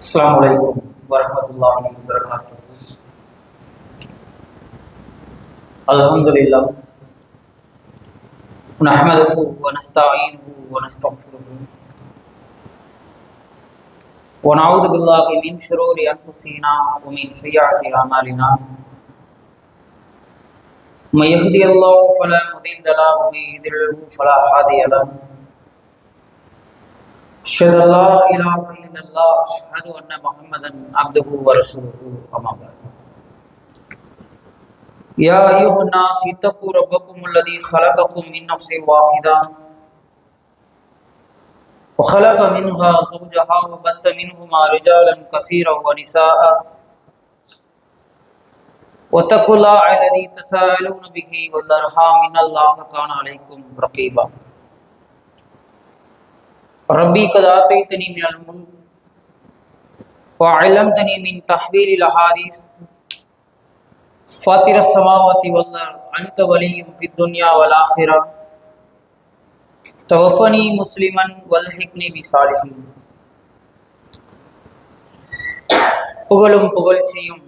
السلام عليكم ورحمة الله وبركاته الحمد لله نحمده ونستعينه ونستغفره ونعوذ بالله من شرور أنفسنا ومن سيئات أعمالنا من يهدي الله فلا مضل له ومن يضلل فلا هادي له أشهد أن لا إله إلا الله أشهد أن محمدا عبده ورسوله أما بعد. يا أيها الناس اتقوا ربكم الذي خلقكم من نفس واحدة وخلق منها زوجها وبث منهما رجالا كثيرا ونساء. واتقوا الله الذي تساءلون به والأرحام إن الله كان عليكم رقيبا. ربي قد آتيتني من الملك وعلمتني من تحويل الأحاديث فاطر السماوات والأرض أنت ولي في الدنيا والآخرة توفني مسلما والحقني بصالحين புகழும் புகழ்ச்சியும்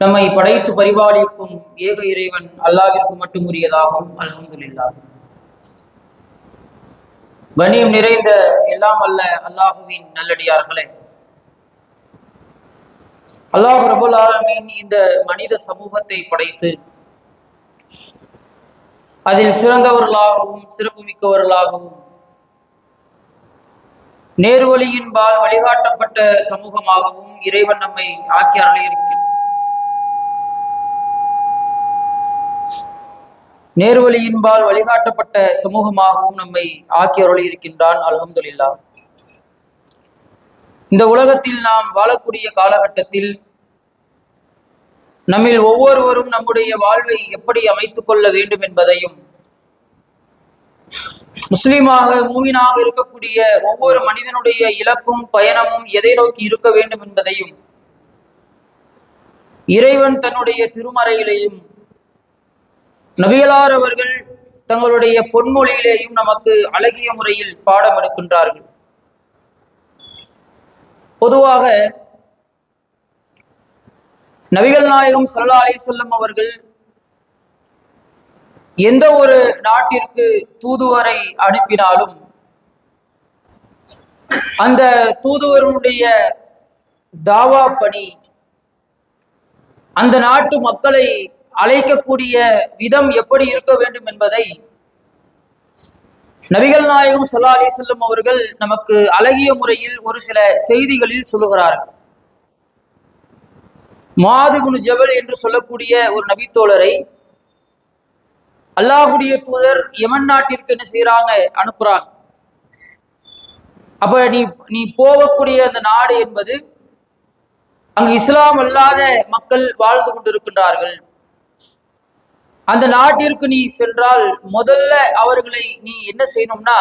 நம்மை படைத்து பரிபாலிக்கும் ஏக இறைவன் அல்லாவிற்கு மட்டும் உரியதாகும் அல்ஹம்துலில்லாஹ் கண்ணியம் நிறைந்த எல்லாம் அல்ல அல்லாஹுவின் நல்லடியார்களே. அல்லாஹ் ரபுல் ஆலமின் இந்த மனித சமூகத்தை படைத்து அதில் சிறந்தவர்களாகவும் சிறப்புமிக்கவர்களாகவும் நேர்வழியின்பால் வழிகாட்டப்பட்ட சமூகமாகவும் இறைவன் நம்மை ஆக்கி அருளியிருக்கிறார். நேர்வழியின்பால் வழிகாட்டப்பட்ட சமூகமாகவும் நம்மை ஆக்கி அருள் இருக்கின்றான் அலகம்துல்லா இந்த உலகத்தில் நாம் வாழக்கூடிய காலகட்டத்தில் நம்மில் ஒவ்வொருவரும் நம்முடைய வாழ்வை எப்படி அமைத்துக் கொள்ள வேண்டும் என்பதையும் முஸ்லிமாக மூமினாக இருக்கக்கூடிய ஒவ்வொரு மனிதனுடைய இலக்கும் பயணமும் எதை நோக்கி இருக்க வேண்டும் என்பதையும் இறைவன் தன்னுடைய திருமறையிலையும் நபிகளார் அவர்கள் தங்களுடைய பொன்மொழியிலேயும் நமக்கு அழகிய முறையில் பாடம் எடுக்கின்றார்கள். பொதுவாக நபிகள் நாயகம் சல்லா அலி சொல்லம் அவர்கள் எந்த ஒரு நாட்டிற்கு தூதுவரை அனுப்பினாலும் அந்த தூதுவருடைய தாவா பணி அந்த நாட்டு மக்களை அழைக்கக்கூடிய விதம் எப்படி இருக்க வேண்டும் என்பதை நபிகள் நாயகம் சல்லா அலி செல்லம் அவர்கள் நமக்கு அழகிய முறையில் ஒரு சில செய்திகளில் சொல்லுகிறார்கள். மாதுகுனு ஜபல் என்று சொல்லக்கூடிய ஒரு நபித்தோழரை அல்லாஹுடைய தூதர் யமன் நாட்டிற்கு என்ன செய்யறாங்க அனுப்புறாங்க. அப்ப நீ நீ போகக்கூடிய அந்த நாடு என்பது அங்கு இஸ்லாம் அல்லாத மக்கள் வாழ்ந்து கொண்டிருக்கின்றார்கள். அந்த நாட்டிற்கு நீ சென்றால் முதல்ல அவர்களை நீ என்ன செய்யணும்னா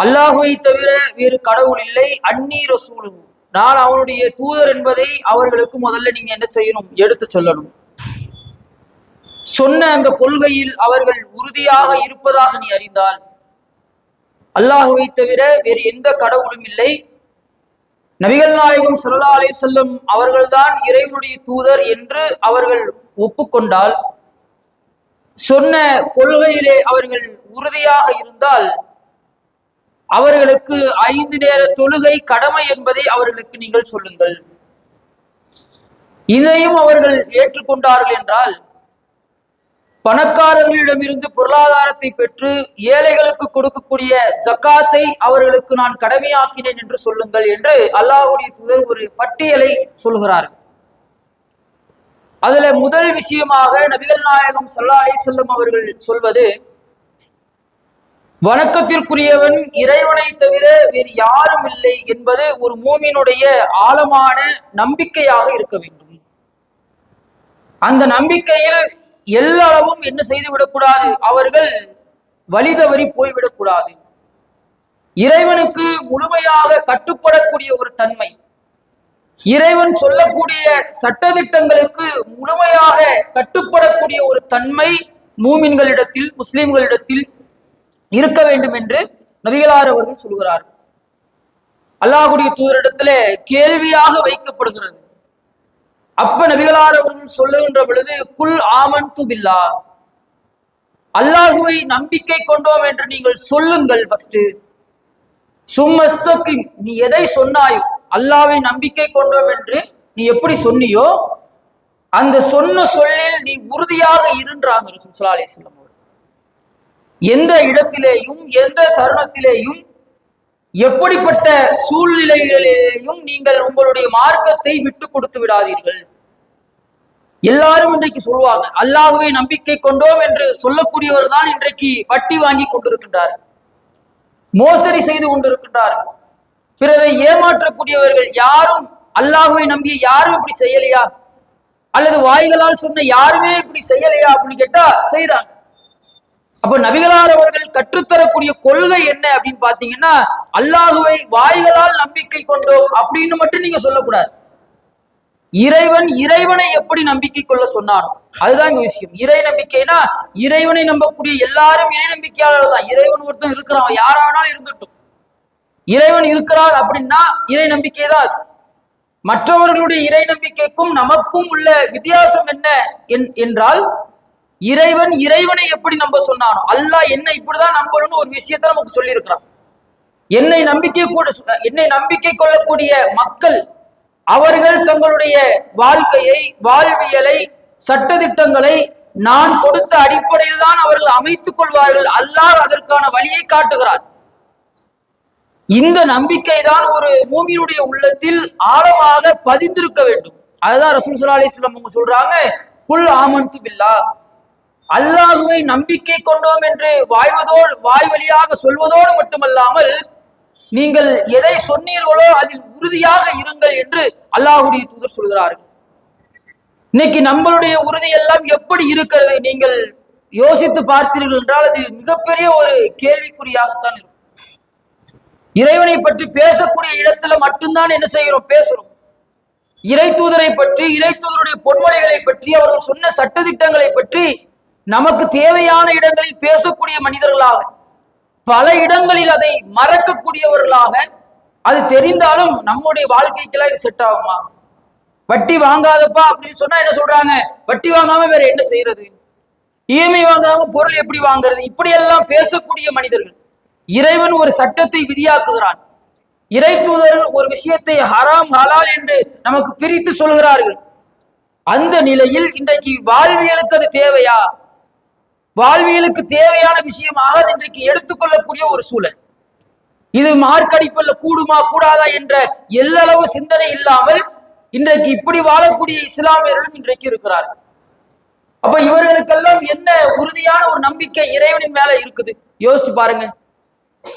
அல்லாஹுவை தவிர வேறு கடவுள் இல்லை அந்நீர ரசூலு. நான் அவனுடைய தூதர் என்பதை அவர்களுக்கு முதல்ல நீங்க என்ன செய்யணும்? எடுத்து சொல்லணும். சொன்ன அந்த கொள்கையில் அவர்கள் உறுதியாக இருப்பதாக நீ அறிந்தால் அல்லாஹுவை தவிர வேறு எந்த கடவுளும் இல்லை. நபிகள் நாயகம் சல்லா அலே செல்லம் அவர்கள்தான் இறைவனுடைய தூதர் என்று அவர்கள் ஒப்புக்கொண்டால் சொன்ன கொள்கையிலே அவர்கள் உறுதியாக இருந்தால் அவர்களுக்கு ஐந்து நேர தொழுகை கடமை என்பதை அவர்களுக்கு நீங்கள் சொல்லுங்கள். இதையும் அவர்கள் ஏற்றுக்கொண்டார்கள் என்றால் பணக்காரர்களிடமிருந்து பொருளாதாரத்தை பெற்று ஏழைகளுக்கு கொடுக்கக்கூடிய சக்காத்தை அவர்களுக்கு நான் கடமையாக்கினேன் என்று சொல்லுங்கள் என்று அல்லாஹுடைய தூதர் ஒரு பட்டியலை சொல்கிறார்கள் அதுல முதல் விஷயமாக நபிகள் நாயகம் சல்லா அலி செல்லும் அவர்கள் சொல்வது வணக்கத்திற்குரியவன் இறைவனை தவிர வேறு யாரும் இல்லை என்பது ஒரு மூமினுடைய ஆழமான நம்பிக்கையாக இருக்க வேண்டும். அந்த நம்பிக்கையில் எல்லளவும் என்ன செய்து விடக்கூடாது? அவர்கள் வழிதவறி போய்விடக்கூடாது இறைவனுக்கு முழுமையாக கட்டுப்படக்கூடிய ஒரு தன்மை இறைவன் சொல்லக்கூடிய சட்டதிட்டங்களுக்கு முழுமையாக கட்டுப்படக்கூடிய ஒரு தன்மை மூமின்களிடத்தில் முஸ்லிம்களிடத்தில் இருக்க வேண்டும் என்று நபிகளார் அவர்கள் சொல்கிறார் அல்லாஹுடைய தூதரிடத்துல கேள்வியாக வைக்கப்படுகிறது. அப்ப நபிகளார் அவர்கள் சொல்லுகின்ற பொழுது குல் ஆமன் துபில்லா அல்லாஹுவை நம்பிக்கை கொண்டோம் என்று நீங்கள் சொல்லுங்கள் ஃபர்ஸ்ட் சும்மஸ்தக்கு நீ எதை சொன்னாயோ அல்லாவை நம்பிக்கை கொண்டோம் என்று நீ எப்படி சொன்னியோ அந்த சொன்ன சொல்லில் நீ உறுதியாக இருன்றாங்க ரசூலுல்லாஹி அலைஹி எந்த இடத்திலேயும் எந்த தருணத்திலேயும் எப்படிப்பட்ட சூழ்நிலைகளிலேயும் நீங்கள் உங்களுடைய மார்க்கத்தை விட்டு கொடுத்து விடாதீர்கள். எல்லாரும் இன்றைக்கு சொல்லுவாங்க அல்லாஹுவை நம்பிக்கை கொண்டோம் என்று சொல்லக்கூடியவர் தான் இன்றைக்கு வட்டி வாங்கி கொண்டிருக்கின்றார் மோசடி செய்து கொண்டிருக்கின்றார் பிறரை ஏமாற்றக்கூடியவர்கள் யாரும் அல்லாஹுவை நம்பி யாரும் இப்படி செய்யலையா? அல்லது வாய்களால் சொன்ன யாருமே இப்படி செய்யலையா அப்படின்னு கேட்டா செய்யறாங்க அப்ப நபிகளார் அவர்கள் கற்றுத்தரக்கூடிய கொள்கை என்ன அப்படின்னு பாத்தீங்கன்னா அல்லாஹுவை வாய்களால் நம்பிக்கை கொண்டோம் அப்படின்னு மட்டும் நீங்க சொல்லக்கூடாது. இறைவன் இறைவனை எப்படி நம்பிக்கை கொள்ள சொன்னானோ அதுதான் இங்க விஷயம். இறை நம்பிக்கைனா இறைவனை நம்பக்கூடிய எல்லாரும் இறை நம்பிக்கையாளர்கள் தான். இறைவன் ஒருத்தன் இருக்கிறான். அவன் யாரா வேணாலும் இருந்துட்டும். இறைவன் இருக்கிறான் அப்படின்னா இறை நம்பிக்கை தான் அது. மற்றவர்களுடைய இறை நம்பிக்கைக்கும் நமக்கும் உள்ள வித்தியாசம் என்ன என்- என்றால் இறைவன் இறைவனை எப்படி நம்ப சொன்னானோ அல்லாஹ் என்ன இப்படிதான் நம்பணும்னு ஒரு விஷயத்த நமக்கு சொல்லியிருக்கிறான். என்னை நம்பிக்கை கூட என்னை நம்பிக்கை கொள்ளக்கூடிய மக்கள் அவர்கள் தங்களுடைய வாழ்க்கையை வாழ்வியலை சட்டத்திட்டங்களை நான் கொடுத்த அடிப்படையில் தான் அவர்கள் அமைத்துக் கொள்வார்கள். அல்லாஹ் அதற்கான வழியை காட்டுகிறார் இந்த நம்பிக்கை தான் ஒரு மூமியினுடைய உள்ளத்தில் ஆழமாக பதிந்திருக்க வேண்டும். அதுதான் ரசூல் சல்லா அலிஸ்லாம் அவங்க சொல்றாங்க குல் ஆமந்து பில்லா அல்லாஹுவை நம்பிக்கை கொண்டோம் என்று வாய்வதோடு வாய் வழியாக சொல்வதோடு மட்டுமல்லாமல் நீங்கள் எதை சொன்னீர்களோ அதில் உறுதியாக இருங்கள் என்று அல்லாஹுடைய தூதர் சொல்கிறார்கள். இன்னைக்கு நம்மளுடைய உறுதி எல்லாம் எப்படி இருக்கிறது? நீங்கள் யோசித்து பார்த்தீர்கள் என்றால் அது மிகப்பெரிய ஒரு கேள்விக்குறியாகத்தான் இருக்கும். இறைவனை பற்றி பேசக்கூடிய இடத்துல மட்டும்தான் என்ன செய்கிறோம்? பேசுறோம் இறை தூதரை பற்றி இறை தூதருடைய பொன்மொழிகளை பற்றி அவர்கள் சொன்ன சட்டதிட்டங்களை பற்றி நமக்கு தேவையான இடங்களில் பேசக்கூடிய மனிதர்களாக பல இடங்களில் அதை மறக்கக்கூடியவர்களாக அது தெரிந்தாலும் நம்முடைய வாழ்க்கைக்கெல்லாம் இது செட் ஆகுமா? வட்டி வாங்காதப்பா அப்படின்னு சொன்னா என்ன சொல்றாங்க? வட்டி வாங்காம வேற என்ன செய்யறது இஎம்ஐ வாங்காம பொருள் எப்படி வாங்குறது? இப்படியெல்லாம் பேசக்கூடிய மனிதர்கள். இறைவன் ஒரு சட்டத்தை விதியாக்குகிறான். இறை தூதர்கள் ஒரு விஷயத்தை ஹராம் ஹலால் என்று நமக்கு பிரித்து சொல்கிறார்கள். அந்த நிலையில் இன்றைக்கு வாழ்வியலுக்கு அது தேவையா? வாழ்வியலுக்கு தேவையான விஷயமாக அது இன்றைக்கு எடுத்துக்கொள்ளக்கூடிய ஒரு சூழல். இது மார்க்கடிப்பல்ல கூடுமா கூடாதா என்ற எல்லளவு சிந்தனை இல்லாமல் இன்றைக்கு இப்படி வாழக்கூடிய இஸ்லாமியர்களும் இன்றைக்கு இருக்கிறார்கள். அப்ப இவர்களுக்கெல்லாம் என்ன உறுதியான ஒரு நம்பிக்கை இறைவனின் மேல இருக்குது? யோசிச்சு பாருங்க.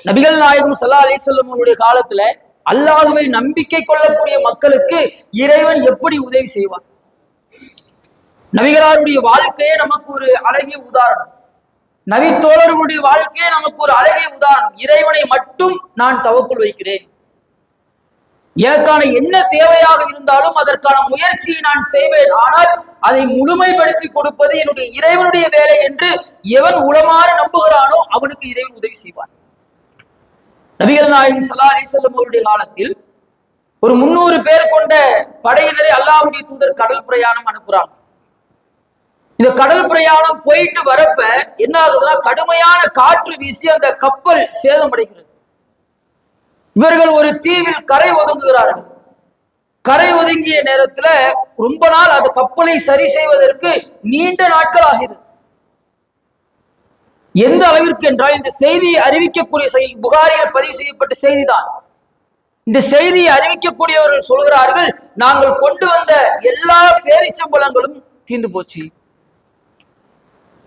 நபிகள் நாயகம் சல்லா அலிசல்லம் அவருடைய காலத்துல அல்லாஹுவை நம்பிக்கை கொள்ளக்கூடிய மக்களுக்கு இறைவன் எப்படி உதவி செய்வார் நபிகளாருடைய வாழ்க்கையே நமக்கு ஒரு அழகிய உதாரணம். நபி தோழர்களுடைய வாழ்க்கையே நமக்கு ஒரு அழகிய உதாரணம். இறைவனை மட்டும் நான் தவக்குள் வைக்கிறேன். எனக்கான என்ன தேவையாக இருந்தாலும் அதற்கான முயற்சியை நான் செய்வேன். ஆனால் அதை முழுமைப்படுத்தி கொடுப்பது என்னுடைய இறைவனுடைய வேலை என்று எவன் உளமாறு நம்புகிறானோ அவனுக்கு இறைவன் உதவி செய்வான். நபிகள் நாயும் சலா அலி அலிசல்லம் அவருடைய காலத்தில் ஒரு முன்னூறு பேர் கொண்ட படையினரை அல்லாவுடைய தூதர் கடல் பிரயாணம் அனுப்புறாங்க. இந்த கடல் பிரயாணம் போயிட்டு வரப்ப என்ன ஆகுதுன்னா கடுமையான காற்று வீசி அந்த கப்பல் சேதமடைகிறது. இவர்கள் ஒரு தீவில் கரை ஒதுங்குகிறார்கள். கரை ஒதுங்கிய நேரத்துல ரொம்ப நாள் அந்த கப்பலை சரி செய்வதற்கு நீண்ட நாட்கள் ஆகிறது. எந்த அளவிற்கு என்றால் இந்த செய்தியை அறிவிக்கக்கூடிய செய்தி புகாரில் பதிவு செய்யப்பட்ட செய்திதான். இந்த செய்தியை அறிவிக்கக்கூடியவர்கள் சொல்கிறார்கள் நாங்கள் கொண்டு வந்த எல்லா பேரிச்சம்பழங்களும் தீர்ந்து போச்சு.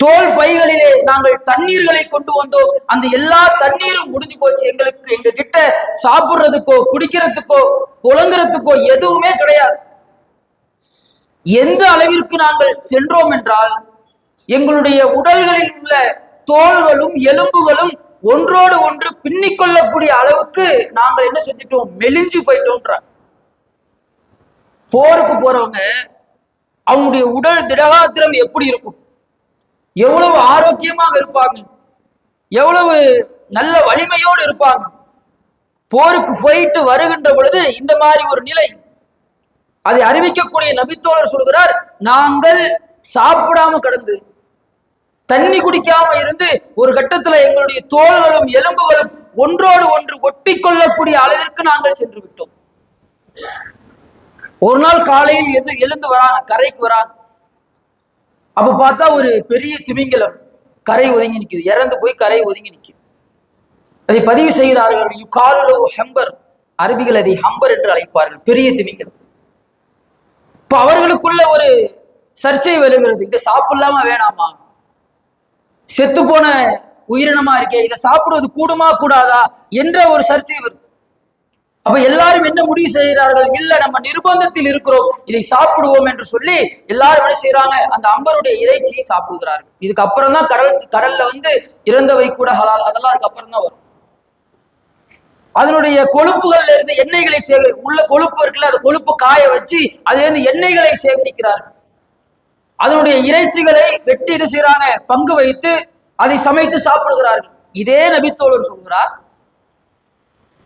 தோல் பைகளிலே நாங்கள் தண்ணீர்களை கொண்டு வந்தோம். அந்த எல்லா தண்ணீரும் முடிஞ்சு போச்சு. எங்களுக்கு எங்க கிட்ட சாப்பிடுறதுக்கோ குடிக்கிறதுக்கோ புழங்குறதுக்கோ எதுவுமே கிடையாது. எந்த அளவிற்கு நாங்கள் சென்றோம் என்றால் எங்களுடைய உடல்களில் உள்ள தோள்களும் எலும்புகளும் ஒன்றோடு ஒன்று பின்னிக்கொள்ளக்கூடிய அளவுக்கு நாங்கள் என்ன செஞ்சிட்டோம்? மெலிஞ்சு போயிட்டோம்ன்ற. போருக்கு போறவங்க அவங்களுடைய உடல் திடகாத்திரம் எப்படி இருக்கும்? எவ்வளவு ஆரோக்கியமாக இருப்பாங்க? எவ்வளவு நல்ல வலிமையோடு இருப்பாங்க? போருக்கு போயிட்டு வருகின்ற பொழுது இந்த மாதிரி ஒரு நிலை. அதை அறிவிக்கக்கூடிய நபித்தோழர் சொல்கிறார் நாங்கள் சாப்பிடாம கடந்து தண்ணி குடிக்காம இருந்து ஒரு கட்டத்துல எங்களுடைய தோள்களும் எலும்புகளும் ஒன்றோடு ஒன்று ஒட்டி கொள்ளக்கூடிய அளவிற்கு நாங்கள் சென்று விட்டோம். ஒரு நாள் காலையில் எது எழுந்து வராங்க கரைக்கு வராங்க. அப்ப பார்த்தா ஒரு பெரிய திமிங்கலம் கரை ஒதுங்கி நிற்குது இறந்து போய் கரை ஒதுங்கி நிற்குது அதை பதிவு செய்கிறார்கள் யுகாலுலோ ஹெம்பர். அரபிகள் அதை ஹம்பர் என்று அழைப்பார்கள். பெரிய திமிங்கலம். இப்ப அவர்களுக்குள்ள ஒரு சர்ச்சை வருகிறது. இதை சாப்பிடலாமா வேணாமா? செத்து போன உயிரினமா இருக்கே இதை சாப்பிடுவது கூடுமா கூடாதா என்ற ஒரு சர்ச்சை வருது. அப்ப எல்லாரும் என்ன முடிவு செய்கிறார்கள்? இல்ல நம்ம நிர்பந்தத்தில் இருக்கிறோம் இதை சாப்பிடுவோம் என்று சொல்லி எல்லாரும் என்ன செய்யறாங்க அந்த அம்பருடைய இறைச்சியை சாப்பிடுகிறார்கள். இதுக்கு அப்புறம் தான் கடல் கடல்ல வந்து இறந்தவை கூட ஹலால் அதெல்லாம் அதுக்கு அப்புறம் தான் வரும். அதனுடைய கொழுப்புகள்ல இருந்து எண்ணெய்களை சேகரி உள்ள கொழுப்பு இருக்குல்ல அந்த கொழுப்பு காய வச்சு அதுல இருந்து எண்ணெய்களை சேகரிக்கிறார்கள். அதனுடைய இறைச்சிகளை வெட்டி என்ன செய்யறாங்க பங்கு வைத்து அதை சமைத்து சாப்பிடுகிறார்கள். இதே நபித்தோழர் சொல்கிறார்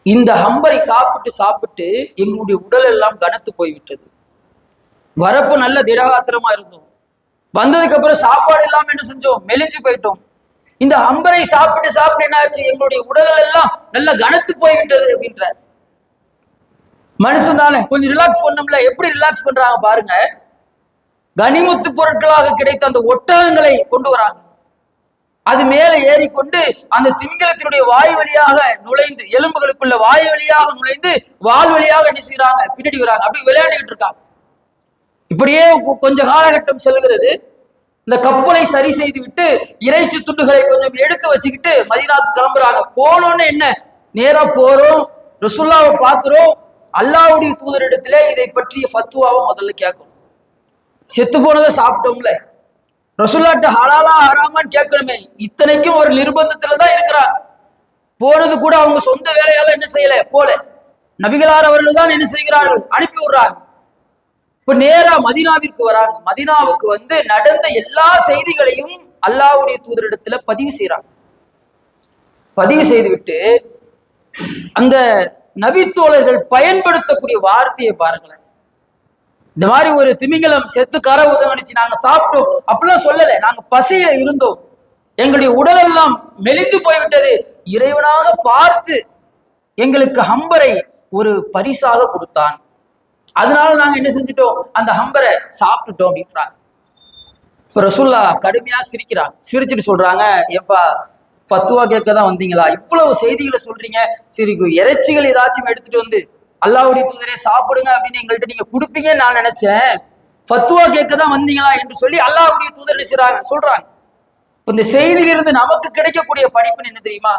இந்த ஹம்பரை சாப்பிட்டு சாப்பிட்டு எங்களுடைய உடல் எல்லாம் கனத்து போய்விட்டது. வரப்பு நல்ல திடகாத்திரமா இருந்தோம். வந்ததுக்கு அப்புறம் சாப்பாடு இல்லாம என்ன செஞ்சோம்? மெலிஞ்சு போயிட்டோம். இந்த ஹம்பரை சாப்பிட்டு சாப்பிட்டு என்னாச்சு எங்களுடைய உடல் எல்லாம் நல்ல கனத்து போய்விட்டது அப்படின்றார். மனுஷன் தானே. கொஞ்சம் ரிலாக்ஸ் பண்ணோம்ல. எப்படி ரிலாக்ஸ் பண்றாங்க பாருங்க. கனிமுத்து பொருட்களாக கிடைத்த அந்த ஒட்டகங்களை கொண்டு வராங்க. அது மேலே ஏறிக்கொண்டு அந்த திமிங்கலத்தினுடைய வாய் வழியாக நுழைந்து எலும்புகளுக்குள்ள வாய் வழியாக நுழைந்து வால் வழியாக என்ன செய்யறாங்க பின்னாடி வராங்க. அப்படி விளையாண்டுகிட்டு இருக்காங்க. இப்படியே கொஞ்ச காலகட்டம் செல்கிறது. இந்த கப்பலை சரி செய்து விட்டு இறைச்சி துண்டுகளை கொஞ்சம் எடுத்து வச்சுக்கிட்டு மதினாக்கு கிளம்புறாங்க. போனோன்னு என்ன? நேரா போறோம். ரசுல்லாவை பார்க்கிறோம். அல்லாவுடைய தூதரிடத்திலே இதை பற்றிய ஃபத்துவாவை முதல்ல கேட்கும். செத்து போனதை சாப்பிட்டோம்ல. ரசுல்லாட்ட ஹலாலா ஹராமான்னு கேட்கணுமே. இத்தனைக்கும் ஒரு நிர்பந்தத்துல தான் இருக்கிறாங்க போனது கூட அவங்க சொந்த வேலையால என்ன செய்யல? போல. நபிகளார் அவர்கள் தான் என்ன செய்கிறார்கள்? அனுப்பி விடுறாங்க. இப்ப நேரா மதீனாவிற்கு வராங்க. மதீனாவுக்கு வந்து நடந்த எல்லா செய்திகளையும் அல்லாஹ்வுடைய தூதரிடத்துல பதிவு செய்யறாங்க பதிவு செய்துவிட்டு அந்த நபித்தோழர்கள் பயன்படுத்தக்கூடிய வார்த்தையை பாருங்களேன். இந்த மாதிரி ஒரு திமிங்கலம் செத்து கரை உதவணிச்சு நாங்க சாப்பிட்டோம். அப்படிலாம் சொல்லல. நாங்க பசியில இருந்தோம். எங்களுடைய உடல் எல்லாம் மெலிந்து போய்விட்டது. இறைவனாக பார்த்து எங்களுக்கு ஹம்பரை ஒரு பரிசாக கொடுத்தான். அதனால நாங்க என்ன செஞ்சுட்டோம்? அந்த ஹம்பரை சாப்பிட்டுட்டோம் அப்படின்றாங்க இப்ப ரசுல்லா கடுமையா சிரிக்கிறாங்க சிரிச்சுட்டு சொல்றாங்க எப்பா பத்துவா கேட்க தான் வந்தீங்களா? இவ்வளவு செய்திகளை சொல்றீங்க. சரி இறைச்சிகள் ஏதாச்சும் எடுத்துட்டு வந்து அல்லாவுடைய தூதரே சாப்பிடுங்க அப்படின்னு எங்கள்கிட்ட நீங்க கொடுப்பீங்கன்னு நான் நினைச்சேன். ஃபத்துவா கேட்க தான் வந்தீங்களா என்று சொல்லி அல்லாவுடைய தூதர் என்ன சொல்றாங்க. இப்ப இந்த செய்தியிலிருந்து நமக்கு கிடைக்கக்கூடிய படிப்பு என்ன தெரியுமா?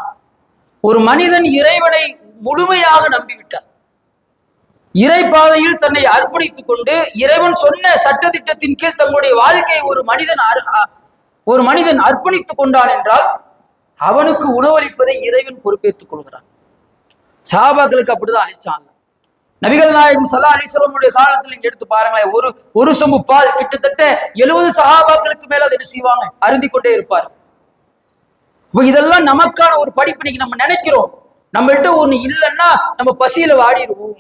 ஒரு மனிதன் இறைவனை முழுமையாக நம்பிவிட்டார் இறை பாதையில் தன்னை அர்ப்பணித்துக் கொண்டு இறைவன் சொன்ன சட்டதிட்டத்தின் கீழ் தங்களுடைய வாழ்க்கையை ஒரு மனிதன் ஒரு மனிதன் அர்ப்பணித்துக் கொண்டான் என்றால் அவனுக்கு உணவளிப்பதை இறைவன் பொறுப்பேற்றுக் கொள்கிறான். சாபாக்களுக்கு அப்படிதான் அழிச்சாங்க நபிகள் நாயகம் சல்லா அலிஸ்வலமுடைய காலத்தில் நீங்க எடுத்து பாருங்களேன் ஒரு ஒரு சொம்பு பால் கிட்டத்தட்ட எழுபது சகாபாக்களுக்கு மேல அதை என்ன செய்வாங்க? அருந்தி கொண்டே இருப்பார். இதெல்லாம் நமக்கான ஒரு படிப்பு இன்னைக்கு நம்ம நினைக்கிறோம். நம்மள்ட்ட ஒண்ணு இல்லைன்னா நம்ம பசியில வாடிடுவோம்.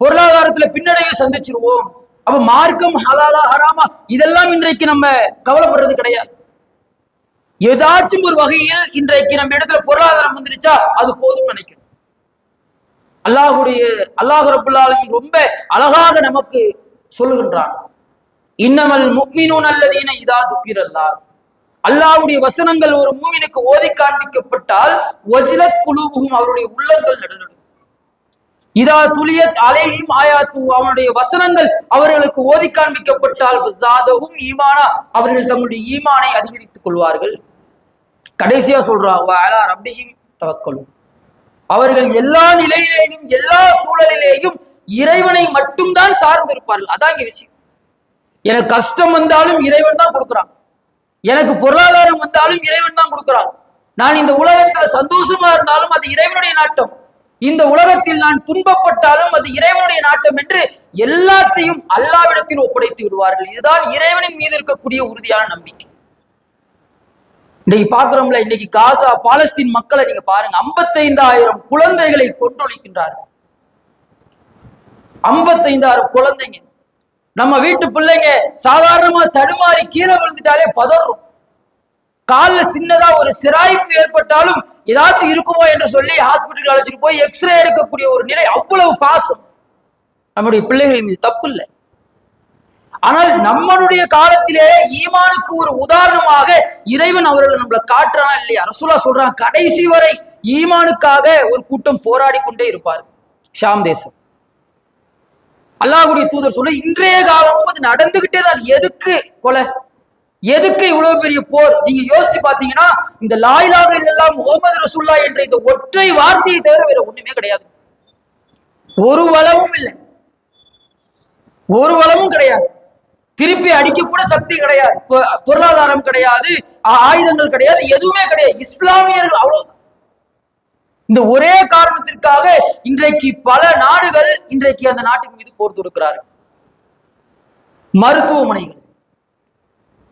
பொருளாதாரத்துல பின்னடைவை சந்திச்சிருவோம். அப்ப மார்க்கம் ஹலாலா ஹராமா இதெல்லாம் இன்றைக்கு நம்ம கவலைப்படுறது கிடையாது. ஏதாச்சும் ஒரு வகையில் இன்றைக்கு நம்ம இடத்துல பொருளாதாரம் வந்துருச்சா அது போதும் நினைக்கிறோம். அல்லாஹுடைய அல்லாஹ் ரபுல்லாலும் ரொம்ப அழகாக நமக்கு சொல்லுகின்றான். இன்னமல் முக்மினூன் அல்லதீன இதா துக்கிரல்லா. அல்லாஹ்வுடைய வசனங்கள் ஒரு மூமினுக்கு ஓதி காண்பிக்கப்பட்டால் வஜிலத் குழுவும் அவருடைய உள்ளங்கள் நடுநடும். இதா துலியத் அலேஹிம் ஆயாத்து அவனுடைய வசனங்கள் அவர்களுக்கு ஓதி காண்பிக்கப்பட்டால் ஃபஸாதஹும் ஈமானா அவர்கள் தங்களுடைய ஈமானை அதிகரித்துக் கொள்வார்கள். கடைசியா சொல்றா அலா ரப்பிஹிம் தவக்கலும் அவர்கள் எல்லா நிலையிலேயும் எல்லா சூழலிலேயும் இறைவனை மட்டும்தான் சார்ந்து இருப்பார்கள் அதான் இங்க விஷயம். எனக்கு கஷ்டம் வந்தாலும் இறைவன் தான் கொடுக்குறான். எனக்கு பொருளாதாரம் வந்தாலும் இறைவன் தான் கொடுக்குறான். நான் இந்த உலகத்துல சந்தோஷமா இருந்தாலும் அது இறைவனுடைய நாட்டம். இந்த உலகத்தில் நான் துன்பப்பட்டாலும் அது இறைவனுடைய நாட்டம் என்று எல்லாத்தையும் அல்லாவிடத்தில் ஒப்படைத்து விடுவார்கள். இதுதான் இறைவனின் மீது இருக்கக்கூடிய உறுதியான நம்பிக்கை. இன்னைக்கு பாக்குறோம்ல இன்னைக்கு காசா பாலஸ்தீன் மக்களை நீங்க பாருங்க. ஐம்பத்தைந்தாயிரம் குழந்தைகளை கொன்றொழிக்கின்றார்கள் ஐம்பத்தைந்தாயிரம் குழந்தைங்க. நம்ம வீட்டு பிள்ளைங்க சாதாரணமா தடுமாறி கீழே விழுந்துட்டாலே பதறும். காலில் சின்னதா ஒரு சிராய்ப்பு ஏற்பட்டாலும் ஏதாச்சும் இருக்குமோ என்று சொல்லி ஹாஸ்பிட்டலுக்கு அழைச்சிட்டு போய் எக்ஸ்ரே எடுக்கக்கூடிய ஒரு நிலை அவ்வளவு பாசம். நம்முடைய பிள்ளைகள் மீது தப்பு இல்லை. ஆனால் நம்மளுடைய காலத்திலே ஈமானுக்கு ஒரு உதாரணமாக இறைவன் அவர்கள் நம்மளை காட்டுறானா இல்லையா? ரசூலா சொல்றான் கடைசி வரை ஈமானுக்காக ஒரு கூட்டம் போராடி கொண்டே இருப்பார் ஷாம் தேசம். அல்லாஹுடைய தூதர் சொல்ல இன்றைய காலமும் அது நடந்துகிட்டே தான் எதுக்கு கொலை? எதுக்கு இவ்வளவு பெரிய போர்? நீங்க யோசிச்சு பாத்தீங்கன்னா இந்த லாயிலாக இல்லெல்லாம் முகமது ரசூல்லா என்ற இந்த ஒற்றை வார்த்தையை தவிர வேற ஒண்ணுமே கிடையாது. ஒரு வளமும் இல்லை. ஒரு வளமும் கிடையாது. திருப்பி அடிக்க கூட சக்தி கிடையாது. பொருளாதாரம் கிடையாது. ஆயுதங்கள் கிடையாது. எதுவுமே கிடையாது. இஸ்லாமியர்கள் அவ்வளவு இந்த ஒரே காரணத்திற்காக இன்றைக்கு பல நாடுகள் இன்றைக்கு அந்த நாட்டின் மீது போர் தொடுக்கிறார்கள். மருத்துவமனைகள்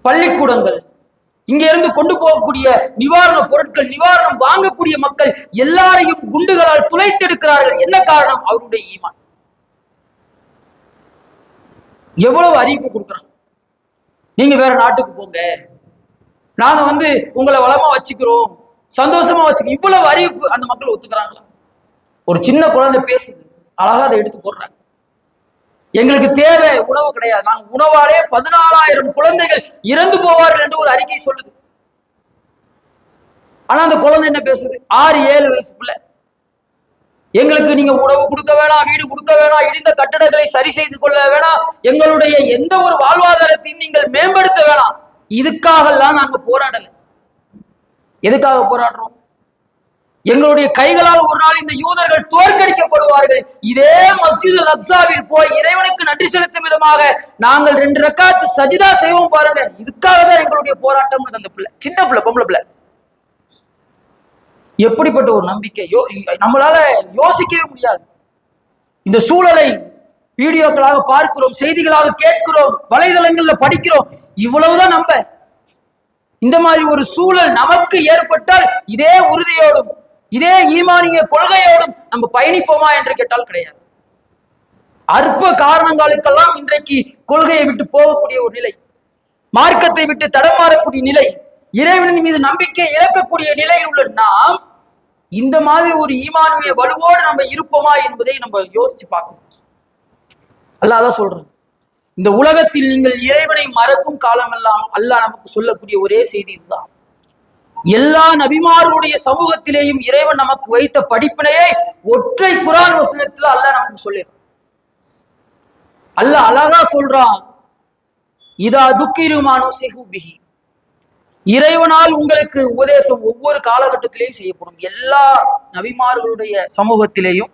பள்ளிக்கூடங்கள் இங்க இருந்து கொண்டு போகக்கூடிய நிவாரண பொருட்கள் நிவாரணம் வாங்கக்கூடிய மக்கள் எல்லாரையும் குண்டுகளால் துளைத்தெடுக்கிறார்கள். என்ன காரணம்? அவருடைய ஈமான். எவ்வளவு அறிவிப்பு கொடுக்குறான் நீங்க வேற நாட்டுக்கு போங்க. நாங்க வந்து உங்களை வளமா வச்சுக்கிறோம். சந்தோஷமா வச்சுக்க இவ்வளவு அறிவிப்பு அந்த மக்கள் ஒத்துக்கிறாங்களா? ஒரு சின்ன குழந்தை பேசுது. அழகா அதை எடுத்து போடுறாங்க. எங்களுக்கு தேவை உணவு கிடையாது. நாங்க உணவாலே பதினாலாயிரம் குழந்தைகள் இறந்து போவார்கள் என்று ஒரு அறிக்கை சொல்லுது. ஆனா அந்த குழந்தை என்ன பேசுது? ஆறு ஏழு வயசு பிள்ளை. எங்களுக்கு நீங்க உணவு கொடுக்க வேணாம் வீடு கொடுக்க வேணாம் இடிந்த கட்டடங்களை சரி செய்து கொள்ள வேணாம் எங்களுடைய எந்த ஒரு வாழ்வாதாரத்தையும் நீங்கள் மேம்படுத்த வேணாம். இதுக்காகலாம் நாங்க போராடல. எதுக்காக போராடுறோம்? எங்களுடைய கைகளால் ஒரு நாள் இந்த யூதர்கள் தோற்கடிக்கப்படுவார்கள். இதே மஸ்ஜிது லக்ஸாவில் போய் இறைவனுக்கு நன்றி செலுத்தும் விதமாக நாங்கள் ரெண்டு ரக்காத்து சஜிதா செய்வோம் பாருங்க. இதுக்காக தான் எங்களுடைய போராட்டம் அந்த பிள்ளை. சின்ன பிள்ளை பொம்பளை பிள்ளை. எப்படிப்பட்ட ஒரு நம்பிக்கை? யோ நம்மளால யோசிக்கவே முடியாது. இந்த சூழலை வீடியோக்களாக பார்க்கிறோம் செய்திகளாக கேட்கிறோம் வலைதளங்கள்ல படிக்கிறோம் இவ்வளவுதான் நம்ப இந்த மாதிரி ஒரு சூழல் நமக்கு ஏற்பட்டால் இதே உறுதியோடும் இதே ஈமானிய கொள்கையோடும் நம்ம பயணிப்போமா என்று கேட்டால் கிடையாது. அற்ப காரணங்களுக்கெல்லாம் இன்றைக்கு கொள்கையை விட்டு போகக்கூடிய ஒரு நிலை மார்க்கத்தை விட்டு தடமாறக்கூடிய நிலை இறைவனின் மீது நம்பிக்கை இழக்கக்கூடிய நிலையில் உள்ள நாம் இந்த மாதிரி ஒரு ஈமானுடைய வலுவோடு நம்ம இருப்போமா என்பதை நம்ம யோசிச்சு பார்க்கணும். அல்லாஹ் தான் சொல்றேன். இந்த உலகத்தில் நீங்கள் இறைவனை மறக்கும் காலமெல்லாம் அல்லாஹ் நமக்கு சொல்லக்கூடிய ஒரே செய்தி இதுதான். எல்லா நபிமார்களுடைய சமூகத்திலேயும் இறைவன் நமக்கு வைத்த படிப்பினையே ஒற்றை குரான் வசனத்தில் அல்லாஹ் நமக்கு சொல்லிடுறான். அல்லாஹ் அழகா சொல்றான் இதா துக்கிருமானோ சிஹுபிஹி இறைவனால் உங்களுக்கு உபதேசம் ஒவ்வொரு காலகட்டத்திலேயும் செய்யப்படும். எல்லா நபிமார்களுடைய சமூகத்திலேயும்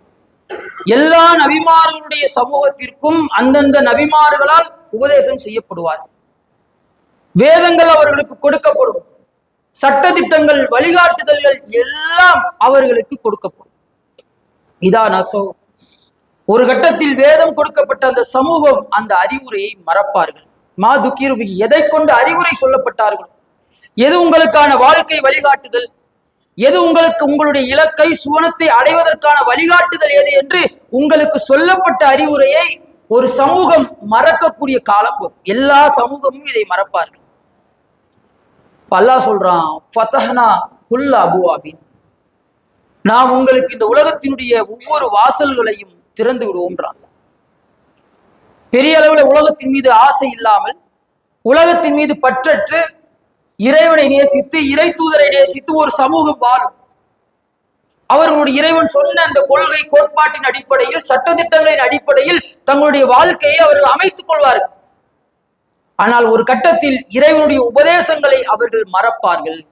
எல்லா நபிமார்களுடைய சமூகத்திற்கும் அந்தந்த நபிமார்களால் உபதேசம் செய்யப்படுவார். வேதங்கள் அவர்களுக்கு கொடுக்கப்படும். சட்ட திட்டங்கள் வழிகாட்டுதல்கள் எல்லாம் அவர்களுக்கு கொடுக்கப்படும். இதா அசோ ஒரு கட்டத்தில் வேதம் கொடுக்கப்பட்ட அந்த சமூகம் அந்த அறிவுரையை மறப்பார்கள். மா துக்கிருபி எதை கொண்டு அறிவுரை சொல்லப்பட்டார்கள்? எது உங்களுக்கான வாழ்க்கை வழிகாட்டுதல்? எது உங்களுக்கு உங்களுடைய இலக்கை சுவனத்தை அடைவதற்கான வழிகாட்டுதல் எது என்று உங்களுக்கு சொல்லப்பட்ட அறிவுரையை ஒரு சமூகம் மறக்கக்கூடிய காலம் எல்லா சமூகமும் இதை மறப்பார்கள். இப்ப சொல்றான் ஃபதஹனா குல்ல அபுவாபின். நாம் உங்களுக்கு இந்த உலகத்தினுடைய ஒவ்வொரு வாசல்களையும் திறந்து விடுவோம்ன்றாங்க பெரிய அளவுல உலகத்தின் மீது ஆசை இல்லாமல் உலகத்தின் மீது பற்றற்று இறைவனை நேசித்து இறை தூதரை நேசித்து ஒரு சமூகம் வாழும். அவர்களுடைய இறைவன் சொன்ன அந்த கொள்கை கோட்பாட்டின் அடிப்படையில் சட்டத்திட்டங்களின் அடிப்படையில் தங்களுடைய வாழ்க்கையை அவர்கள் அமைத்துக் கொள்வார்கள். ஆனால் ஒரு கட்டத்தில் இறைவனுடைய உபதேசங்களை அவர்கள் மறப்பார்கள்.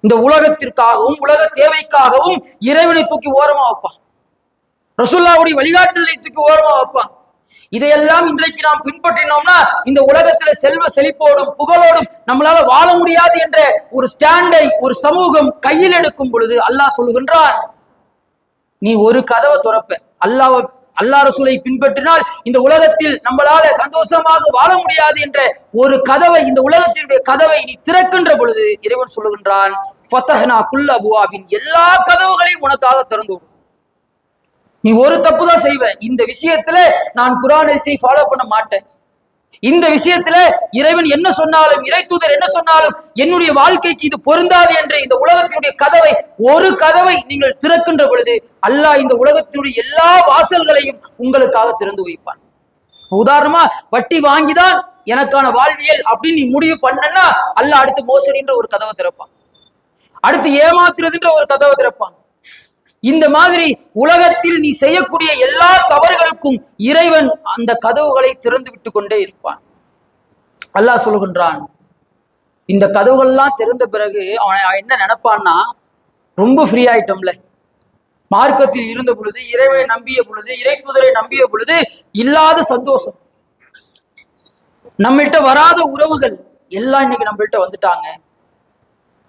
இந்த உலகத்திற்காகவும் உலக தேவைக்காகவும் இறைவனை தூக்கி ஓரமா வைப்பான். ரசுல்லாவுடைய வழிகாட்டுதலை தூக்கி ஓரமா வைப்பான். இதையெல்லாம் இன்றைக்கு நாம் பின்பற்றினோம்னா இந்த உலகத்துல செல்வ செழிப்போடும் புகழோடும் நம்மளால வாழ முடியாது என்ற ஒரு ஸ்டாண்டை ஒரு சமூகம் கையில் எடுக்கும் பொழுது அல்லாஹ் சொல்லுகின்றான் நீ ஒரு கதவை துறப்ப. அல்லாஹ் அல்லா ரசூலை பின்பற்றினால் இந்த உலகத்தில் நம்மளால சந்தோஷமாக வாழ முடியாது என்ற ஒரு கதவை இந்த உலகத்தினுடைய கதவை நீ திறக்கின்ற பொழுது இறைவன் சொல்லுகின்றான் ஃபத்தஹனா குல் அபுவாபின். எல்லா கதவுகளையும் உனக்காக திறந்து விடும் நீ ஒரு தப்பு தான் செய்வ. இந்த விஷயத்துல நான் குரான் ஃபாலோ பண்ண மாட்டேன். இந்த விஷயத்துல இறைவன் என்ன சொன்னாலும் இறை தூதர் என்ன சொன்னாலும் என்னுடைய வாழ்க்கைக்கு இது பொருந்தாது என்ற இந்த உலகத்தினுடைய கதவை ஒரு கதவை நீங்கள் திறக்கின்ற பொழுது அல்லாஹ் இந்த உலகத்தினுடைய எல்லா வாசல்களையும் உங்களுக்காக திறந்து வைப்பான். உதாரணமா வட்டி வாங்கிதான் எனக்கான வாழ்வியல் அப்படின்னு நீ முடிவு பண்ணனா அல்லாஹ் அடுத்து மோசடின்ற ஒரு கதவை திறப்பான். அடுத்து ஏமாத்துறதுன்ற ஒரு கதவை திறப்பான். இந்த மாதிரி உலகத்தில் நீ செய்யக்கூடிய எல்லா தவறுகளுக்கும் இறைவன் அந்த கதவுகளை திறந்து விட்டு கொண்டே இருப்பான். அல்லாஹ் சொல்லுகின்றான் இந்த கதவுகள்லாம் திறந்த பிறகு அவன் என்ன நினைப்பான்னா ரொம்ப ஃப்ரீ ஆயிட்டோம்ல. மார்க்கத்தில் இருந்த பொழுது இறைவனை நம்பிய பொழுது இறை நம்பிய பொழுது இல்லாத சந்தோஷம். நம்மள்கிட்ட வராத உறவுகள் எல்லாம் இன்னைக்கு நம்மள்கிட்ட வந்துட்டாங்க.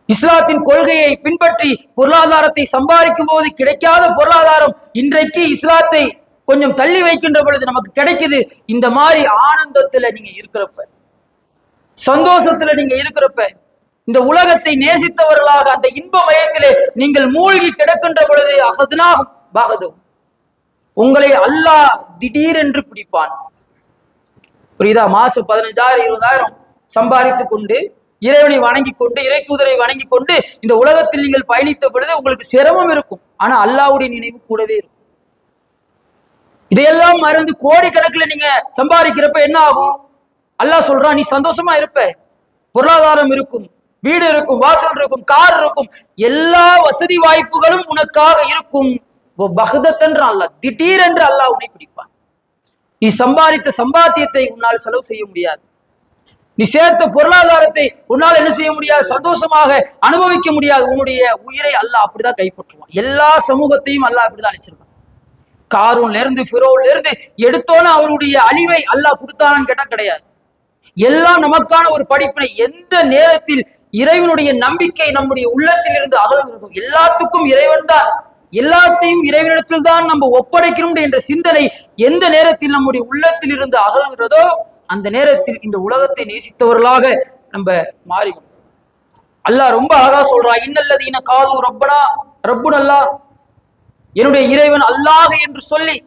இஸ்லாத்தின் கொள்கையை பின்பற்றி பொருளாதாரத்தை சம்பாதிக்கும் போது கிடைக்காத பொருளாதாரம் இன்றைக்கு இஸ்லாத்தை கொஞ்சம் தள்ளி வைக்கின்ற பொழுது நமக்கு கிடைக்குது. இந்த மாதிரி ஆனந்தத்துல நீங்க இருக்கிறப்ப சந்தோஷத்துல நீங்க இருக்கிறப்ப இந்த உலகத்தை நேசித்தவர்களாக அந்த இன்ப மயத்திலே நீங்கள் மூழ்கி கிடக்கின்ற பொழுது அகதுனாகும் பாகது உங்களை அல்லாஹ் திடீரென்று பிடிப்பான். புரியுதா? மாசம் பதினஞ்சாயிரம் இருபதாயிரம் சம்பாதித்து கொண்டு இறைவனை வணங்கி கொண்டு இறை தூதரை வணங்கி கொண்டு இந்த உலகத்தில் நீங்கள் பயணித்த பொழுது உங்களுக்கு சிரமம் இருக்கும். ஆனா அல்லாவுடைய நினைவு கூடவே இருக்கும். இதையெல்லாம் மறந்து கோடிக்கணக்கில் நீங்க சம்பாதிக்கிறப்ப என்ன ஆகும்? அல்லாஹ் சொல்றான் நீ சந்தோஷமா இருப்ப. பொருளாதாரம் இருக்கும் வீடு இருக்கும் வாசல் இருக்கும் கார் இருக்கும். எல்லா வசதி வாய்ப்புகளும் உனக்காக இருக்கும். பகதத்தன்று அல்ல திடீரென்று அல்லாஹ் உன்னை பிடிப்பான். நீ சம்பாதித்த சம்பாத்தியத்தை உன்னால் செலவு செய்ய முடியாது. நீ சேர்த்த பொருளாதாரத்தை உன்னால் என்ன செய்ய முடியாது? சந்தோஷமாக அனுபவிக்க முடியாது. உன்னுடைய உயிரை அல்லாஹ் அப்படிதான் கைப்பற்றுவான். எல்லா சமூகத்தையும் அல்லாஹ் அப்படிதான் அழிச்சிருக்கான் காரூன்ல இருந்து ஃபிரோன்ல இருந்து எடுத்தோன்னு அவருடைய அழிவை அல்லாஹ் கொடுத்தானான்னு கேட்டா கிடையாது. எல்லாம் நமக்கான ஒரு படிப்பினை எந்த நேரத்தில் இறைவனுடைய நம்பிக்கை நம்முடைய உள்ளத்தில் இருந்து அகலுகிறதோ எல்லாத்துக்கும் இறைவன் தான். எல்லாத்தையும் இறைவனிடத்தில் தான் நம்ம ஒப்படைக்கணும் என்ற சிந்தனை எந்த நேரத்தில் நம்முடைய உள்ளத்தில் இருந்து அகலுகிறதோ அந்த நேரத்தில் இந்த உலகத்தை நேசித்தவர்களாக நம்ம மாறி அல்லாஹ் ரொம்ப அழகா சொல்றா இன்னல்லதீன காது ரப்பனா ரப்பு நல்லா என்னுடைய இறைவன் அல்லாஹ் என்று சொல்லி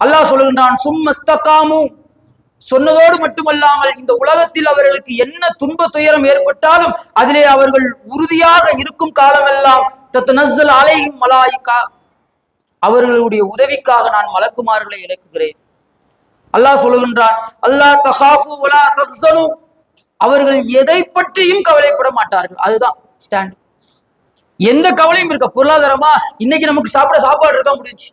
அல்லாஹ் சொல்லுகின்றான் சும்மஸ்தகாமு சொன்னதோடு மட்டுமல்லாமல் இந்த உலகத்தில் அவர்களுக்கு என்ன துன்ப துயரம் ஏற்பட்டாலும் அதிலே அவர்கள் உறுதியாக இருக்கும் காலமெல்லாம் தத்து நஸ்ஸல் அலையும் மலாய்க்கா அவர்களுடைய உதவிக்காக நான் மலக்குமார்களை இறக்குகிறேன். அல்லாஹ் சொல்லுகின்றான் அல்லாஹ் தஹாஃபு வலா தஹ்சனு அவர்கள் எதை பற்றியும் கவலைப்பட மாட்டார்கள். அதுதான் ஸ்டாண்ட் எந்த கவலையும் இருக்க பொருளாதாரமா? இன்னைக்கு நமக்கு சாப்பிட சாப்பாடு இருக்க முடிஞ்சு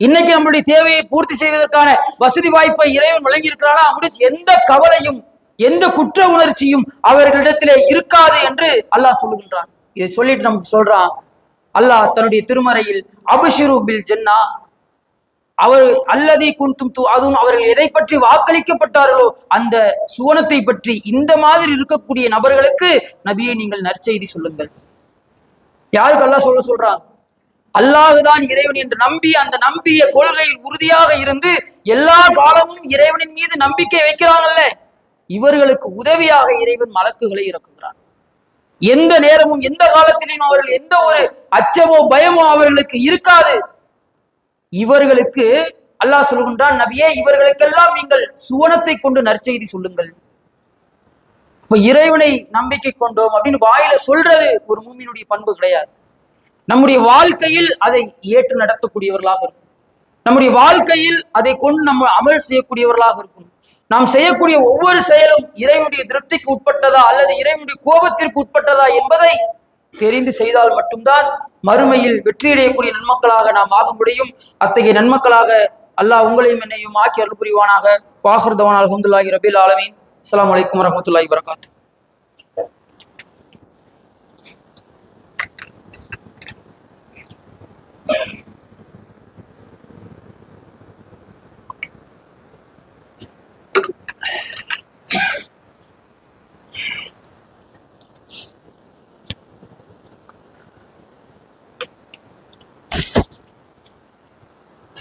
இன்னைக்கு நம்மளுடைய தேவையை பூர்த்தி செய்வதற்கான வசதி வாய்ப்பை இறைவன் வழங்கி இருக்கிறானா முடிஞ்சு எந்த கவலையும் எந்த குற்ற உணர்ச்சியும் அவர்களிடத்திலே இருக்காது என்று அல்லாஹ் சொல்லுகின்றான். இதை சொல்லிட்டு நமக்கு சொல்றான் அல்லாஹ் தன்னுடைய திருமறையில் அபிஷிரு பில் ஜென்னா அவர் அல்லதை குன்தும் தூ அதுவும் அவர்கள் எதை பற்றி வாக்களிக்கப்பட்டார்களோ அந்த சுவனத்தை பற்றி இந்த மாதிரி இருக்கக்கூடிய நபர்களுக்கு நபியை நீங்கள் நற்செய்தி சொல்லுங்கள். யாருக்கு அல்லாஹ் சொல்ல சொல்றான்? அல்லாஹுதான் இறைவன் என்று நம்பி அந்த நம்பிய கொள்கையில் உறுதியாக இருந்து எல்லா காலமும் இறைவனின் மீது நம்பிக்கை வைக்கிறாங்கல்ல இவர்களுக்கு உதவியாக இறைவன் மலக்குகளை இறக்குகிறான். எந்த நேரமும் எந்த காலத்திலையும் அவர்கள் எந்த ஒரு அச்சமோ பயமோ அவர்களுக்கு இருக்காது. இவர்களுக்கு அல்லாஹ் சொல்லுகின்றான் நபியே இவர்களுக்கெல்லாம் நீங்கள் சுவனத்தை கொண்டு நற்செய்தி சொல்லுங்கள். இப்ப இறைவனை நம்பிக்கை கொண்டோம் அப்படின்னு வாயில சொல்றது ஒரு மூமியினுடைய பண்பு கிடையாது. நம்முடைய வாழ்க்கையில் அதை ஏற்று நடத்தக்கூடியவர்களாக இருக்கும் நம்முடைய வாழ்க்கையில் அதை கொண்டு நம்ம அமல் செய்யக்கூடியவர்களாக இருக்கும் நாம் செய்யக்கூடிய ஒவ்வொரு செயலும் இறைவனுடைய திருப்திக்கு உட்பட்டதா அல்லது இறைவனுடைய கோபத்திற்கு உட்பட்டதா என்பதை தெரிந்து செய்தால் மட்டும்தான் மறுமையில் வெற்றியடையக்கூடிய நன்மக்களாக நாம் ஆக முடியும். அத்தகைய நன்மக்களாக அல்லாஹ் உங்களையும் என்னையும் ஆக்கி அருள் புரிவானாக. வாகர்தவான் அலமதுல்லாஹி ரபில் ஆலமின். அஸ்லாம் வலைக்கம் வரமத்துல்லாஹி வரகாத்து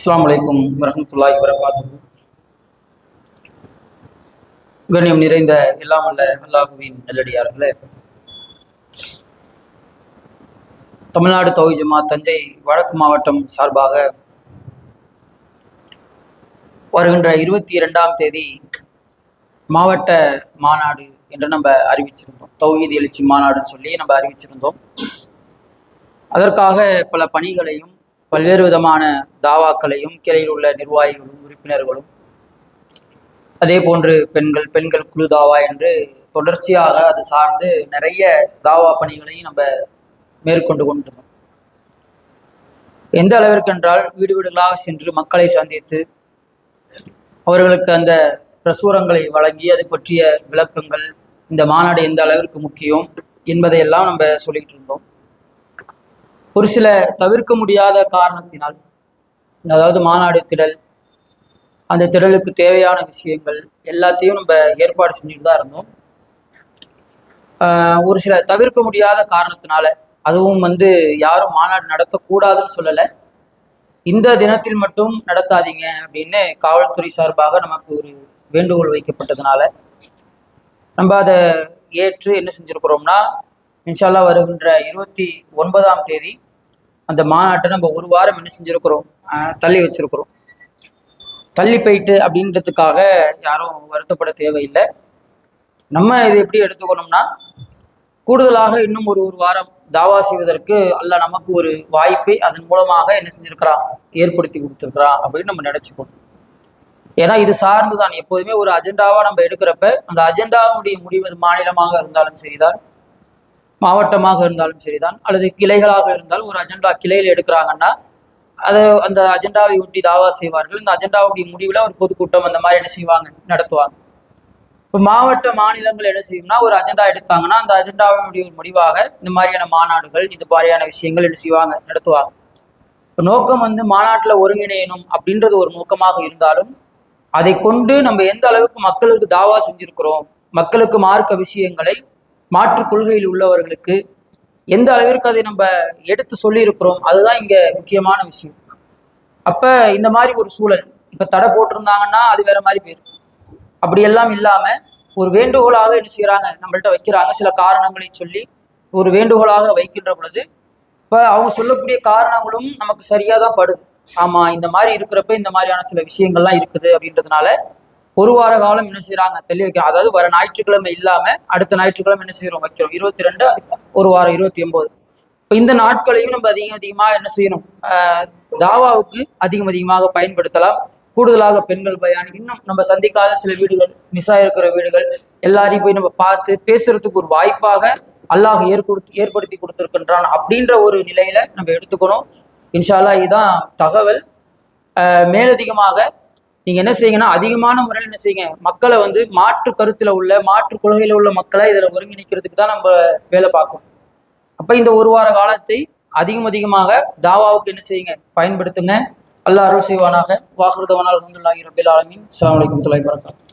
அஸ்லாம் வலைக்கும் வரஹ்மத்துல்லாஹி வரகாத்து கண்ணியம் நிறைந்த எல்லாம் அல்ல அல்லாஹுவின் நல்லடியார்களே. தமிழ்நாடு தௌஹி ஜமாத் தஞ்சை வடக்கு மாவட்டம் சார்பாக வருகின்ற இருபத்தி இரண்டாம் தேதி மாவட்ட மாநாடு என்று நம்ம அறிவிச்சிருந்தோம். தௌஹீத் எழுச்சி மாநாடுன்னு சொல்லி நம்ம அறிவிச்சிருந்தோம். அதற்காக பல பணிகளையும் பல்வேறு விதமான தாவாக்களையும் கிளையில் உள்ள நிர்வாகிகளும் உறுப்பினர்களும் அதே போன்று பெண்கள் பெண்கள் குழு தாவா என்று தொடர்ச்சியாக அது சார்ந்து நிறைய தாவா பணிகளையும் நம்ம மேற்கொண்டு கொண்டிருந்தோம். எந்த அளவிற்கு என்றால் வீடு வீடுகளாக சென்று மக்களை சந்தித்து அவர்களுக்கு அந்த பிரசுரங்களை வழங்கி அது பற்றிய விளக்கங்கள் இந்த மாநாடு எந்த அளவிற்கு முக்கியம் என்பதையெல்லாம் நம்ம சொல்லிட்டு இருந்தோம். ஒரு சில தவிர்க்க முடியாத காரணத்தினால் அதாவது மாநாடு திடல் அந்த திடலுக்கு தேவையான விஷயங்கள் எல்லாத்தையும் நம்ம ஏற்பாடு செஞ்சுட்டு தான் இருந்தோம். ஒரு சில தவிர்க்க முடியாத காரணத்தினால அதுவும் வந்து யாரும் மாநாடு நடத்தக்கூடாதுன்னு சொல்லலை. இந்த தினத்தில் மட்டும் நடத்தாதீங்க அப்படின்னு காவல்துறை சார்பாக நமக்கு ஒரு வேண்டுகோள் வைக்கப்பட்டதுனால நம்ம அதை ஏற்று என்ன செஞ்சுருக்கிறோம்னா இன்ஷால்லா வருகின்ற இருபத்தி ஒன்பதாம் தேதி அந்த மாநாட்டை நம்ம ஒரு வாரம் என்ன செஞ்சுருக்கிறோம்? தள்ளி வச்சிருக்கிறோம். தள்ளி போயிட்டு அப்படின்றதுக்காக யாரும் வருத்தப்பட தேவையில்லை. நம்ம இது எப்படி எடுத்துக்கணும்னா கூடுதலாக இன்னும் ஒரு ஒரு வாரம் தாவா செய்வதற்கு அல்ல நமக்கு ஒரு வாய்ப்பை அதன் மூலமாக என்ன செஞ்சுருக்கிறான் ஏற்படுத்தி கொடுத்துருக்குறான் அப்படின்னு நம்ம நினச்சிக்கணும். ஏன்னா இது சார்ந்து தான் எப்போதுமே ஒரு அஜெண்டாவாக நம்ம எடுக்கிறப்ப அந்த அஜெண்டாவுடைய முடிவு மாநிலமாக இருந்தாலும் சரிதான். மாவட்டமாக இருந்தாலும் சரிதான். அல்லது கிளைகளாக இருந்தால் ஒரு அஜெண்டா கிளையில் எடுக்கிறாங்கன்னா அதை அந்த அஜெண்டாவை ஒட்டி தாவா செய்வார்கள். இந்த அஜெண்டாவுடைய முடிவில் ஒரு பொதுக்கூட்டம் அந்த மாதிரி என்ன செய்வாங்க? நடத்துவாங்க. இப்போ மாவட்ட மாநிலங்கள் என்ன செய்யும்னா ஒரு அஜெண்டா எடுத்தாங்கன்னா அந்த அஜெண்டாவினுடைய ஒரு முடிவாக இந்த மாதிரியான மாநாடுகள் இது மாதிரியான விஷயங்கள் என்ன செய்வாங்க? நடத்துவாங்க. இப்போ நோக்கம் வந்து மாநாட்டில் ஒருங்கிணையணும் அப்படின்றது ஒரு நோக்கமாக இருந்தாலும் அதை கொண்டு நம்ம எந்த அளவுக்கு மக்களுக்கு தாவா செஞ்சிருக்கிறோம் மக்களுக்கு மார்க்க விஷயங்களை மாற்று கொள்கையில் உள்ளவர்களுக்கு எந்த அளவிற்கு அதை நம்ம எடுத்து சொல்லியிருக்கிறோம் அதுதான் இங்க முக்கியமான விஷயம். அப்ப இந்த மாதிரி ஒரு சூழல் இப்ப தடை போட்டிருந்தாங்கன்னா அது வேற மாதிரி போயிருக்கும் அப்படியெல்லாம் இல்லாம ஒரு வேண்டுகோளாக என்ன செய்யறாங்க நம்மள்ட்ட வைக்கிறாங்க சில காரணங்களை சொல்லி ஒரு வேண்டுகோளாக வைக்கின்ற பொழுது இப்ப அவங்க சொல்லக்கூடிய காரணங்களும் நமக்கு சரியாக தான் படுது. ஆமா இந்த மாதிரி இருக்கிறப்ப இந்த மாதிரியான சில விஷயங்கள்லாம் இருக்குது அப்படின்றதுனால ஒரு வார காலம் என்ன செய்யறாங்க தெளிவு அதாவது வர ஞாயிற்றுக்கிழமை இல்லாம அடுத்த ஞாயிற்றுக்கிழமை என்ன செய்யறோம் வைக்கிறோம். இருபத்தி ரெண்டு ஒரு வாரம் இருபத்தி ஒன்பது இப்போ இந்த நாட்களையும் நம்ம அதிகம் அதிகமாக என்ன செய்யணும்? தாவாவுக்கு அதிகம் அதிகமாக பயன்படுத்தலாம். கூடுதலாக பெண்கள் பயான் இன்னும் நம்ம சந்திக்காத சில வீடுகள் மிஸ் ஆயிருக்கிற வீடுகள் எல்லாரையும் போய் நம்ம பார்த்து பேசுறதுக்கு ஒரு வாய்ப்பாக அல்லாஹ் ஏற்படுத்தி ஏற்படுத்தி கொடுத்துருக்கின்றான் அப்படின்ற ஒரு நிலையில நம்ம எடுத்துக்கணும். இன்ஷால்லா இதுதான் தகவல். மேலதிகமாக நீங்க என்ன செய்யுங்கன்னா அதிகமான முறையில் என்ன செய்யுங்க. மக்களை வந்து மாற்று கருத்துல உள்ள மாற்று கொள்கையில உள்ள மக்களை இதுல ஒருங்கிணைக்கிறதுக்கு தான் நம்ம வேலை பார்க்கணும். அப்ப இந்த ஒரு வார காலத்தை அதிகம் அதிகமாக தாவாவுக்கு என்ன செய்யுங்க? பயன்படுத்துங்க. அல்லாஹ் அருள் செய்வானாக. வாக்குறுதவனால் அலமதுல்லாஹி ரபில் ஆலமீன். அஸ்ஸலாமு அலைக்கும் வரகாத்துஹு